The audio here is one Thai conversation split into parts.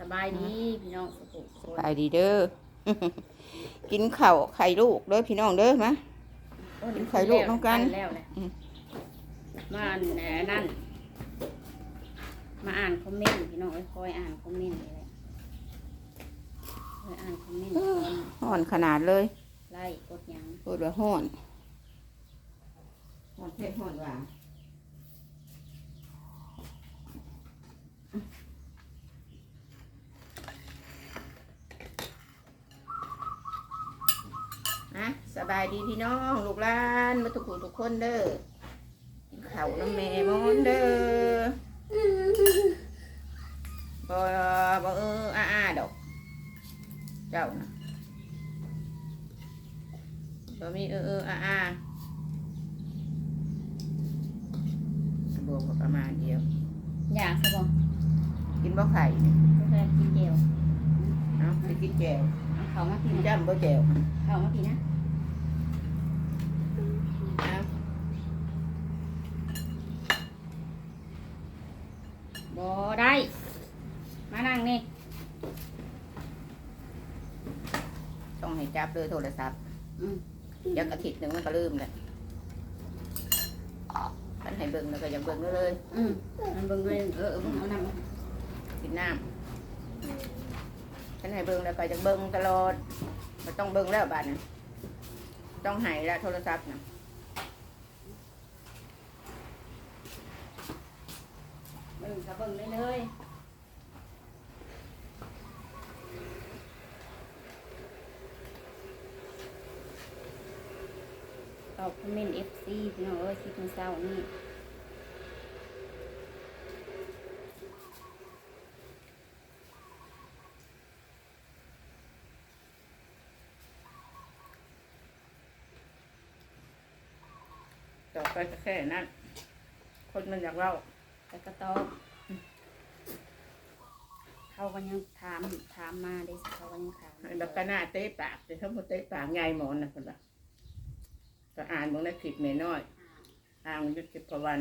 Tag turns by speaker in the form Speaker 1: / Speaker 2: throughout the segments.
Speaker 1: สบายดีพี่น้องสุขุสุข
Speaker 2: ไปดีเด้อ กินข้าวไข่ลูกเด้อพี่น้องเด้อมากินไข่ลูกน้องกัน
Speaker 1: แล้วแหละ
Speaker 2: อืม
Speaker 1: มาอ่านแหน่นั่น มาอ่านคอมเมนต์พี่น้องเอ้ยคอยอ่านคอมเมนต์นี่แหละคอยอ่านคอมเมนต์คอย
Speaker 2: ห่อนขนาดเลย
Speaker 1: ไล่กดหยัง
Speaker 2: พูดว่าห่อนห่อนเผ็ดห่อนหวาน บายดีพี่น้อง ลูกหลานมาทุกคนทุกคนเด้อกินข้าวน้ำแม่มอนเด้อบ่บ่เอออ้าอาดอก เจ้านะบ่มีเออเอออ้าอาบวกกับประมาณเดียว
Speaker 1: อยากสบอง
Speaker 2: กินบ่ไข่เนี่ย
Speaker 1: ก็เคยกินเดียว
Speaker 2: เนาะไปกินแจว
Speaker 1: เอาเขามาพี่
Speaker 2: กิน
Speaker 1: นะ
Speaker 2: จ้ำบ่แจว
Speaker 1: เขามาพี่นะ
Speaker 2: เอา
Speaker 1: บ่ได้ มานั่งนี่
Speaker 2: ต้อง ให้จับเลยโทรศัพท์
Speaker 1: อืม
Speaker 2: เดี๋ยักอาทิตย์หนึ่งมันก็ลืมเลยท่านให้เบิ่งแล้วก็อยังเบิ่งเลย
Speaker 1: อืมมันเบิ่งเลยเออเออเบิ่งเอานำ
Speaker 2: กินน้ำท่านให้เบิ่งแล้วก็อยังเบิ่งตลอดมันต้องเบิ่งแล้วบัดนะต้องให้แล้วโทรศัพท์นะ
Speaker 1: เบิ่งก็เบิ่งเลยเลย อบคอมเมนต์ FC พี่น้องเอ้ยคลิปมื้อเช้านี่
Speaker 2: ต่อไปก็แค่นั้น คนมันอยากเล่า
Speaker 1: แต่ก็ตอบเขาก็ยังถามถามมาเด้เขาก็ยังถาม
Speaker 2: แล้วก็หน้าเตะปากแต่ถ้ามันเตะปากใหญ่หมอนนะคนละ ก็อ่านมึงในคลิปแม่น้อยอ่านอยุติพวัน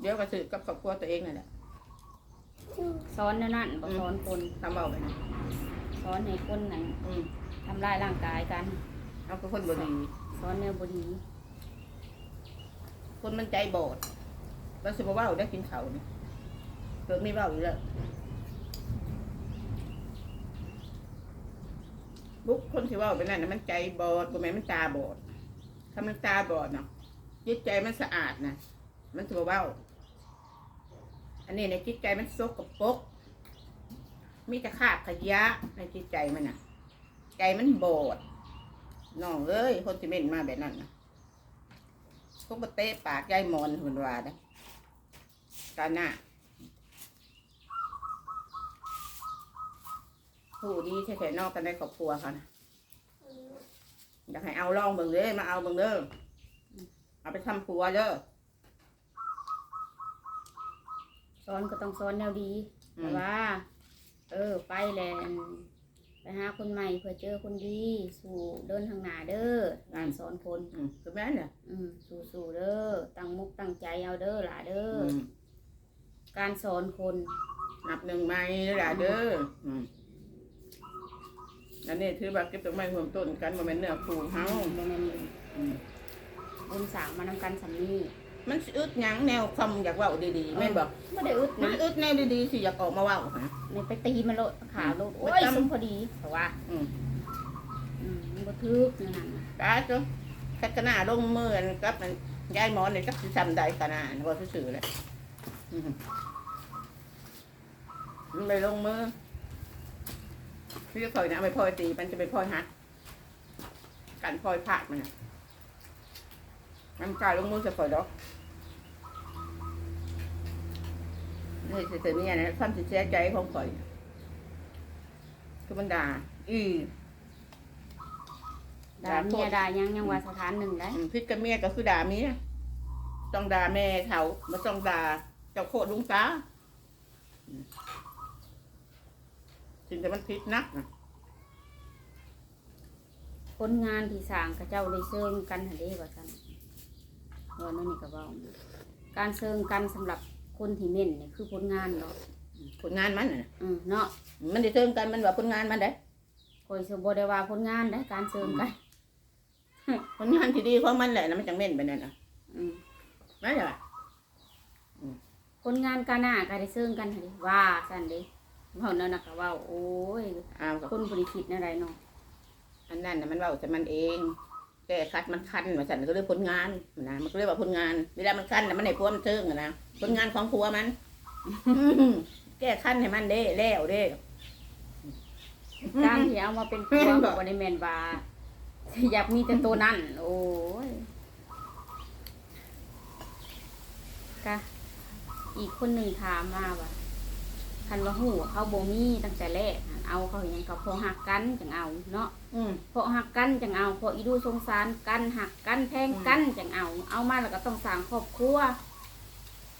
Speaker 2: เดี๋ยวก็สืบกับครอบครัวตัวเองนั่นแหละ
Speaker 1: สอนแนวนั่นบ่สอนคน
Speaker 2: ทำเอาไปนะ
Speaker 1: สอนให้คนนั้น
Speaker 2: อืม
Speaker 1: ทำลายร่างกายกัน
Speaker 2: เอาก็คนบดี
Speaker 1: สอนแนวบดี
Speaker 2: คนมันใจโบดเราสิบว่าได้กินเขาวนี่เกิดไม่เบ้าอยู่แล้ว บุกคนที่ว่าไปนั่นนะมันใจบอดบ่แม่นมันตาบอดถ้ามันตาบอดเนาะจิตใจมันสะอาดนะมันสิบว่าอันนี้ในจิตใจมันซกกับปกมีแต่คาบขยะในจิตใจมันน่ะใจมันโบดน้องเอ้ยคนที่เม่นมาแบบนั้นนะพวกมาเตะปากยายมอนหุ่นวาได้ตาหน้า ผู้ดีแท้ๆนอกกันในครอบครัวเขานะอยากให้เอาลองเบิ่งเด้อมาเอาเบิ่งเด้อเอาไปทำครัวเด้อ
Speaker 1: สอนก็ต้องสอนแนวดี
Speaker 2: อื
Speaker 1: แต่
Speaker 2: ม
Speaker 1: ว่า เออ ไปแลนไปหาคนใหม่เพื่อเจอคนดี สู่เดินทางหน้าเด้อการสอนคน
Speaker 2: อืมคือแม่เนี่ย
Speaker 1: อืมสู่สู่เด้อตั้งมุกตั้งใจเอาเด้อหล่ะเด้ออ
Speaker 2: ม
Speaker 1: การสอนคน
Speaker 2: นับหนึ่งไม้ล่ะเด้อ อืมอันนี้ถือว่าเก็บต้นไม้ห่วมต้นกันมาเป็นเนื้อปูเฮา
Speaker 1: บ่แม่น
Speaker 2: อืม
Speaker 1: บุญสร้างมานำกันสำนี
Speaker 2: มันสิอึดหยังแนวคำอยากเว่าดีๆแม่นบอก
Speaker 1: บ่ได้อึด
Speaker 2: มัน
Speaker 1: นะ
Speaker 2: อึดแนวดีๆสิอยากออกมาเว่าหะ
Speaker 1: นี่ไปตีมันโลดขาโลดโอ้ย
Speaker 2: ไปตำ
Speaker 1: สมพอดีแต่ว่า
Speaker 2: อืม
Speaker 1: อืมมันบ่ทึกนั่นน่ะนะ
Speaker 2: ตาจ้ะแค่กระหน้าลงมือกันกับมันยายหมอนนี่จักสิซ้ำใดกระหน้าว่าซื่อๆเลยอืมมันไปลงมือ พี่ก็คอยนะเอาไปพลอยตีมันจะไปพลอยหักกันพลอยผากมันน่ะมันกล้าลงมือจะคอยดอกนี่สิเสียเนี่ยนะความสิเสียใจของข่อยคือมันด่าอี
Speaker 1: ด่าเมียด่ายังยังว่าสถานหนึ่งได้
Speaker 2: อืมพิษกับเมียก็คือด่าเมียต้องด่าแม่เขาไม่ต้องด่าเจ้าโคตรลุงตา อืมสิ่งที่มันพิษนักนะ
Speaker 1: ผลงานที่สร้างเขาเจ้าได้เชิงกันหั่นเด้ว่าซั่นว่านั่นนี่ก็เว้าการเชิงกันสำหรับคนที่เม่นนี่คือผลงานเนาะ
Speaker 2: ผลงานมันน่ะ
Speaker 1: อืมเนาะ
Speaker 2: มันได้เทิงกันมันว่าผลงานมันได้
Speaker 1: คอยสิบ่ได้ว่าผลงานได้การเสริมกัน
Speaker 2: ผลงานที่ดีของมันแหละนะมันจังเม่นไปนั่นน่ะ
Speaker 1: อืม
Speaker 2: นั่นแหละ
Speaker 1: ผลงานการหน้าก็ได้เสริมกันหั่นดิว่าซั่นเด้ เว้านั่นน่ะก็เว้าโอ้ย
Speaker 2: อ้าวก็
Speaker 1: คนบ่ได้คิดแนวใดเนาะ
Speaker 2: อันนั้นน่ะมันเว่าแต่มันเองแก้คัดมันคันมาสั่นก็เรียกผลงานมันนะมันก็เรียกว่าผลงานเวลามันคันน่ะมันในพัวมันเทิงอะนะผลงานของผัวมันอืมแก้คันให้มันเด้แล้วเด้
Speaker 1: การที่เอามาเป็นผัว
Speaker 2: แม่นบ่
Speaker 1: ก็บ่ได้แม่นว่าอยากมีแต่ตัวนั้น โอ้ยกะอีกคนหนึ่งถามมาว่า คันว่าหูเขาบ่มีตั้งแต่แรกหั่นเอาเขาเห็นหยังเขาพอหักกันจังเอาเนาะ
Speaker 2: อืม
Speaker 1: เพราะหักกันจังเอาเพราะอีดูสงสารกันหักกันแพงกันจังเอา เอามาแล้วก็ต้องสร้างครอบครัว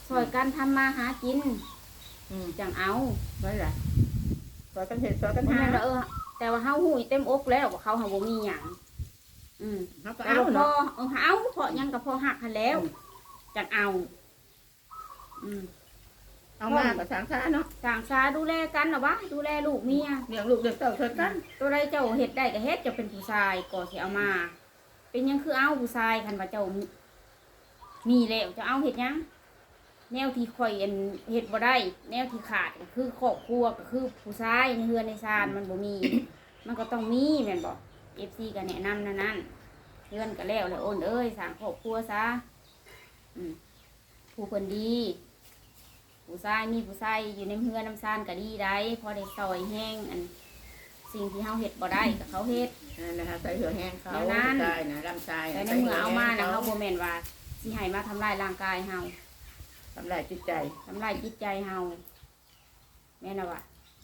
Speaker 1: ซอยกันทำมาหากิน
Speaker 2: อืม
Speaker 1: จังเอา
Speaker 2: นั่นแหละสอนกันเห็นสอนกัน
Speaker 1: เพราะ
Speaker 2: หา
Speaker 1: ฉะนั้นว่าเออ แต่ว่าเฮาหูยเต็มอกแล้วว่าเขาหาบ่มีหยังอืม
Speaker 2: เขาก็
Speaker 1: แต่
Speaker 2: เอา
Speaker 1: ว่าพอ
Speaker 2: เนาะ
Speaker 1: เออเอาเพราะหยังก็พอหักหันแล้ว
Speaker 2: อืม
Speaker 1: จังเอา อืม
Speaker 2: เอามากับสางชาเนาะ
Speaker 1: ต่างชาดูแลกันนะวะดูแลลูกเมีย
Speaker 2: เลี้ยงลูกเลี้ยงเต้าเท่ากัน
Speaker 1: ตัวใดเจ้าเฮ็ดได้ก็เฮ็ดเจะเป็นผู้ชายก็สิเอามา เป็นหยังคือเอาผู้ชายคันว่าเจ้ามีมีแล้วจะเอาเฮ็ดหยังแนวที่ข่อยอันเฮ็ดบ่ได้ แนวที่ขาดก็คือครอบครัวก็คือผู้ชายในเฮือนในซานมันบ่มี มันก็ต้องมีแม่นบ่ FC ก็แนะนำนั่นนั่นเฮือนก็แล้วแล้วโอนเอ้ยสร้างครอบครัวซะอืมผู้เพิ่นดี ผู้ชายมีผู้ชายอยู่ในเฮือนน้ำซานก็ดีได้พอได้ซอยแห้งอัน สิ่งที่เฮาเฮ็ดบ่ได้ก็เขาเฮ็ด
Speaker 2: นั่นนะคะใส่เหือแห้งเขา
Speaker 1: เดี๋ยวนั้น
Speaker 2: ใช่นะลำชาย
Speaker 1: แต่ในเมื่อเอามานะเฮาบ่แม่นว่าสิให้มาทำลายร่างกายเฮา
Speaker 2: ทำลายจิตใจ
Speaker 1: ทำลายจิตใจเฮาแม่นน่ะว่า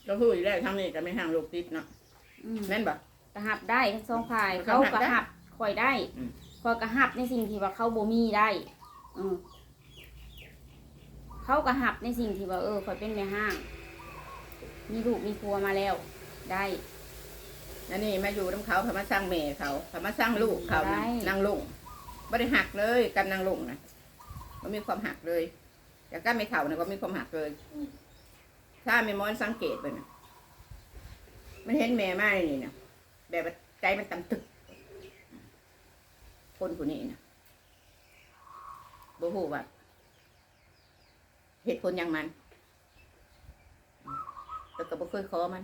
Speaker 2: เราพูดอยู่แล้วทางนี้ก็ไม่ห่างลูกติดเนาะ
Speaker 1: อืม
Speaker 2: แม่นบ่
Speaker 1: ก็หับได้ทั้งสองฝ่าย
Speaker 2: เขา
Speaker 1: เขา
Speaker 2: หับ
Speaker 1: ก็
Speaker 2: ได้
Speaker 1: หับข่อยได้
Speaker 2: อืม
Speaker 1: ข่อยก็หับในสิ่งที่ว่าเขาบ่มีได้ อืม เขาก็หับในสิ่งที่ว่าเออข่อยเป็นแม่ห้าง มีลูกมีครัวมาแล้ว ได้
Speaker 2: อันนี้มาอยู่น้ำเขาพามาสร้างแม่เขาพามาสร้างลูกเขา
Speaker 1: ได้
Speaker 2: นางลุงไม่ได้หักเลยกับนางลุงนะมันมีความหักเลยแต่ก้าไม่เข่านะก็มีความหักเลย ถ้าไม่มอนสังเกตเลยนะมันเห็นแม่มานี่นะแบบว่าใจมันต่ำตึก คนผู้นี้นะบ่ฮู้ว่า เหตุผลหยังมันแล้วก็บ่เคยขอมัน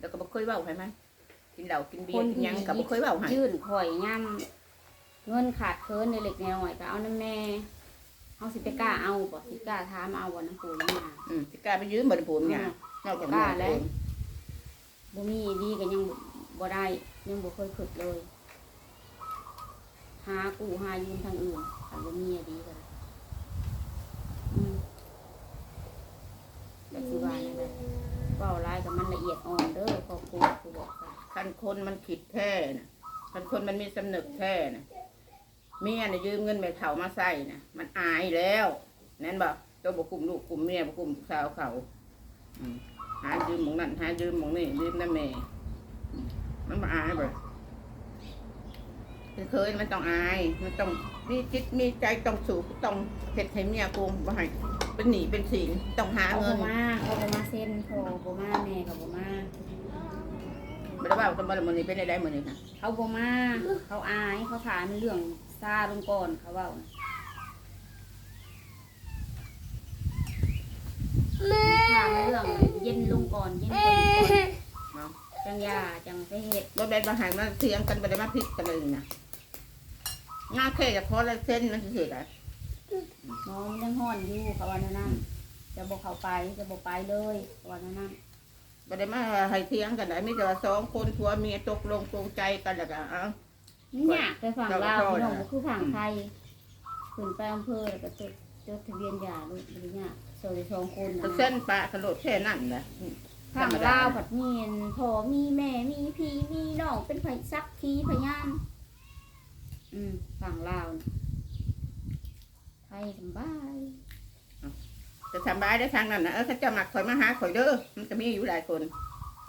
Speaker 2: แล้วก็บ่เคยเว้าให้มันกินเหล้ากินเบียร์กินหยังก็บ่เคยเว้าให้
Speaker 1: ยื่นข่อยย่ำเงินขาดเคินในเล็กน้อยก็เอาน้ำแม่เฮาสิไปกล้าเอาบ่สิกล้าถามเอาบ่น้ำปูน้ำยา
Speaker 2: อืมสิกล้าไปยืมบ่ได้พูนเนี่ยนอกจาก
Speaker 1: กล้า
Speaker 2: แล้
Speaker 1: แล้วบ่มีดีก็ยังบ่ได้ยังบ่เคยฝึกเลยหากู้หายืมทางอื่นถ้าบ่มีอะดีก็ได้อืม แต่สิว่านั่นแหละเว้าลายกับมันละเอียดอ่อนเด้อครอบครัวกูบอกค่ะ
Speaker 2: คันคนมันคิดแท้น่ะคันคนมันมีสำนึกแท้น่ะเมียน่ะยืมเงินแม่เฒ่ามาใส่น่ะมันอายแล้วนั่นบ่ตัวบ่คุมลูกคุมเมียบ่คุมลูกสาวเขาอืมหายืมหมองนั่นหายืมหมองนี่ยืมน้ำแม่อืมมันบ่อายบ่เคยมันต้องอาย มันต้องมีจิตมีใจต้องสูบต้องเฮ็ดให้เมียกูบ่ให้ เป็นหนี้เป็นสินต้องหา
Speaker 1: เขา
Speaker 2: เงิ
Speaker 1: บ่
Speaker 2: น
Speaker 1: มาเขาบ่มาเซ็นเขาบ่มาแม่เขาบ่มา
Speaker 2: บ่ได้ว่าตำบ่ละมื้อนี้เป็นได้มื้อนี้ค่ะ
Speaker 1: เขาบ่มาเขาอายเขาถามเรื่องซาลงก่อนเขาเว่าถามเรื่องเย็นลงก่อนเย็นลงก่อน
Speaker 2: เนาะ
Speaker 1: จังยาจังไปเฮ็ด
Speaker 2: บ่ได้มาหายมาเถียงกันบ่ได้มาผิดกันเลยนะงาแค่จะพอละเส้นมันสิได้
Speaker 1: ห มอมันยังห้อนอยู่เขาว่าแนั่นนจะบ่เข้าไปจะบ่ไปเลยเขาว่าแนั่นนั่น
Speaker 2: บ่ได้มาให้เถียงกันได้มีแต่ว่าสองคนผัวเมียตกลงปรงใจกันแล้วก็เอ้า
Speaker 1: นี่ยากไปฝั่งลาวพี่น้องบ่คือฝั่งไทยขึ้นไปอำเภอแล้วก็จดจดทะเบียนหย่าลูกบ่ได้ยากโซยสองคนนะ
Speaker 2: ก็เส้นปะกระโดดแค่นั้นแหละ
Speaker 1: ทางลาวผัดเมียนพ่อมีแม่มีพี่มีน้องเป็นไผซักขีพยานอืมฝั่งลาวน่ะ ไทยสำบาย
Speaker 2: จะทำบายได้ทางนั้นนะเออเขาจะมักข่อยมาหาข่อยเด้อมันจะมีอยู่หลายคน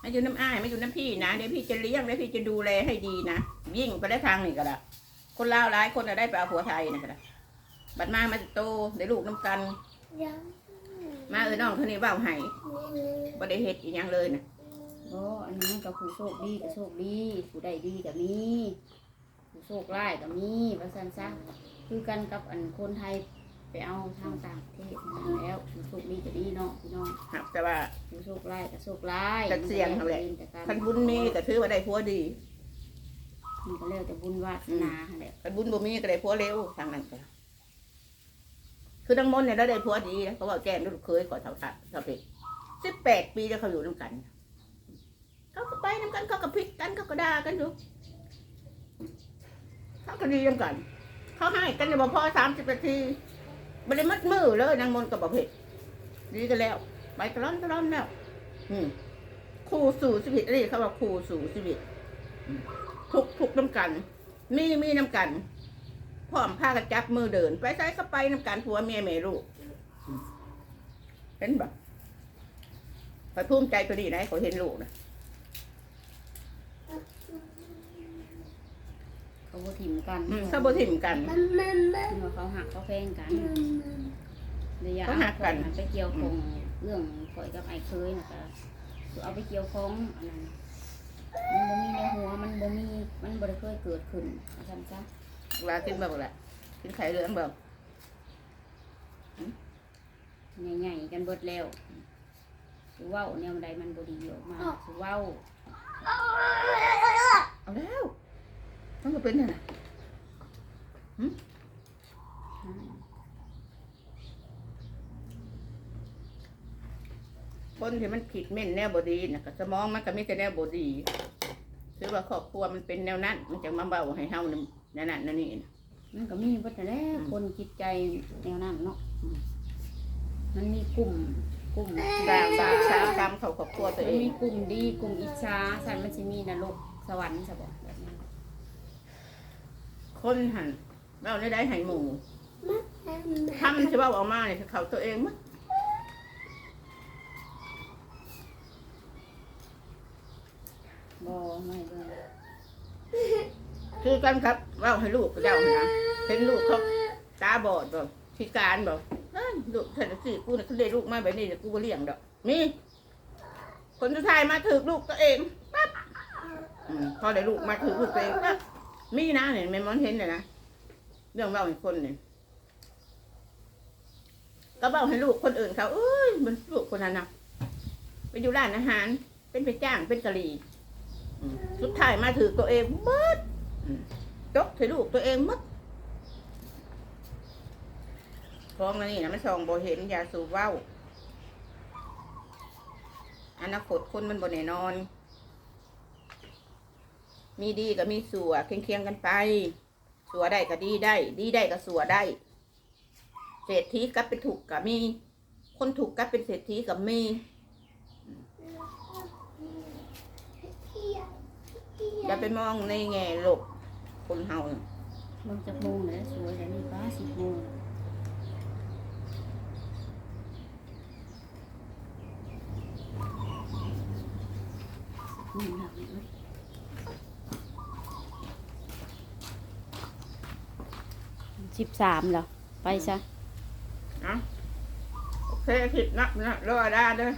Speaker 2: มาอยู่น้ำอ้ายมาอยู่น้ำพี่นะเดี๋ยวพี่จะเลี้ยงเดี๋ยวพี่จะดูแลให้ดีนะยิ่งไปได้ทางนี่ก็ได้คนลาวหลายคนน่ะได้ไปเอาผัวไทยนะก็ได้บัดมามาจะโตได้ลูกน้ำกัน มาเออน้องเท่านี้เบ้าให้บ่ได้เฮ็ดอีหยังเลยนะ
Speaker 1: บ่อันนี้มันก็ผู้โชคดีก็โชคดีผู้ใดดีก็มีผู้โชคร้ายก็มีว่าซั่นซะ คือกันกับอันคนไทยไปเอาทางต่างประเทศมาแล้วผู้โชคดีก็ดีเนาะพี่น้อง
Speaker 2: ครับแต่ว่า
Speaker 1: ผู้โชคร้ายก็โชคร้าย
Speaker 2: ก็เสี่ยงนั่นแหละ
Speaker 1: แต่การ
Speaker 2: คันบุญมีก็ถือว่าได้ผัวดี
Speaker 1: มันก็แล้วแต่บุญวาสนาหั่นแหละ
Speaker 2: คันบุญบ่มีก็ได้ผัวเร็วทางนั้นก็คือทั้งมนต์เนี่ยเราได้ผัวดีนะเขาบอกแก้มลูกเคยก่อนเท่าทัดเท่าเพชรสิบแปดปีแล้วเขาอยู่ด้วยกัน เขาก็ไปน้ำกันเขาก็พิกกันเขาก็ด่ากันอยู่เขาก็ดีน้ำกัน เขาให้กันเนี่บ่พอสามสิบนาทีไม่ได้มัดมือเลยนางมนกับบ่เพชรดีกันแล้ว ไปตะล่อนตะล่อนแล้วอืมคู่สู่ชีวิตนี่เขาว่าคู่สู่ชีวิตทุกทุกน้ำกัน มีมีน้ำกันพร้อมพากันจับมือเดิน ไปใช้ก็ไปน้ำกันผัวเมียแม่ลูกเห็นบ่ไปภูมิใจตัวนี้นะเขาเห็นลูกนะ
Speaker 1: เขาบ่ถิ่มกัน
Speaker 2: อืมเขาบ่ทิมกัน
Speaker 1: เมื่อเขาหักเขาแพงกันระยะ
Speaker 2: เขาหักกัน
Speaker 1: ข่อยไปเกี่ยวของเรื่องข่อยกับไอ้เคยนะคะเอาไปเกี่ยวของอันนั้นมันบ่มีในหัวมันบ่มีมันบ่ได้เคยเกิดขึ้นว่าซั่นซะ
Speaker 2: เวลากินแบบแหละกินไข่เหลืองแบบ
Speaker 1: ใหญ่ๆกันเบิดแล้วสิเว้าแนวใดมันบ่ดีออกมาสิเว้า
Speaker 2: เอาแล้ว มันก็เป็นนั่นน่ะคนที่มันผิดเม่นแนวบดีนะก็สมองมันก็มีแต่แนวบดีคือว่าครอบครัวมันเป็นแนวนั้น มันจะมาเบาให้เฮานั่นนั่นนั่นนั่นนี่นะ
Speaker 1: มันก็มีเบิดนั่นแหละ
Speaker 2: อืม
Speaker 1: คนจิตใจแนวนั้นเนาะอืมมันมีกลุ่มกลุ่ม
Speaker 2: สร้างสร้างสร้างตามเขาครอบครัวตัว
Speaker 1: มั
Speaker 2: เอนง
Speaker 1: มีกลุ่มดีกลุ่มอิจฉาสันมันสิมีนรกสวรรค์ซะบ่แบบนั้น
Speaker 2: คนหันเราได้ได้ให้หมู่ทำจะเบาออกมาเนี่ยเขาตัวเองมั้ง
Speaker 1: บ่ไม่เบิ่ง
Speaker 2: คือกันครับเว่าให้ลูกเจ้านะเห็นลูกเขาตาบอดบ่พิการบ่เอ้ยลูกฉันสิกูน่ะเขาได้ลูกมาแบบนี้แต่กูบ่เลี้ยงดอกมีคนสุดท้ายมาถือลูกตัวเองปั๊บอืมพอได้ลูกมาถือลูกตัวเองปั๊บ มีนะเนี่ยแม่มอนเห็นเลยนะเรื่องเล่าให้คนเนี่ยก็เล่าให้ลูกคนอื่นเขาเอ้ยมันลูกคนนั้นนะไปอยู่ร้านอาหาร เป็นไปจ้างเป็นกะหรี่สุดท้ายมาถือตัวเองหมดอืมจกถือลูกตัวเองหมดของอันนี้นะมันส่องบ่เห็นยาสูบเหว้าอนาคตคนมันบ่แน่นอน มีดีก็มีสัวเคียงๆกันไป สัวได้ก็ดีได้ ดีได้ก็สัวได้ เศรษฐีกับเป็นถูกก็มี คนถูกกับเป็นเศรษฐีกับมีอย่าไปมองในแง่ลบคนเฮาน่ะ
Speaker 1: เบิ่งจักโมงแล้วสวยแล้วนี่ป้า10โมงนี่หนักเว้ย สิบสามเหรอไปซะ
Speaker 2: เอะโอเคผิดนักนะรอได้เด้อ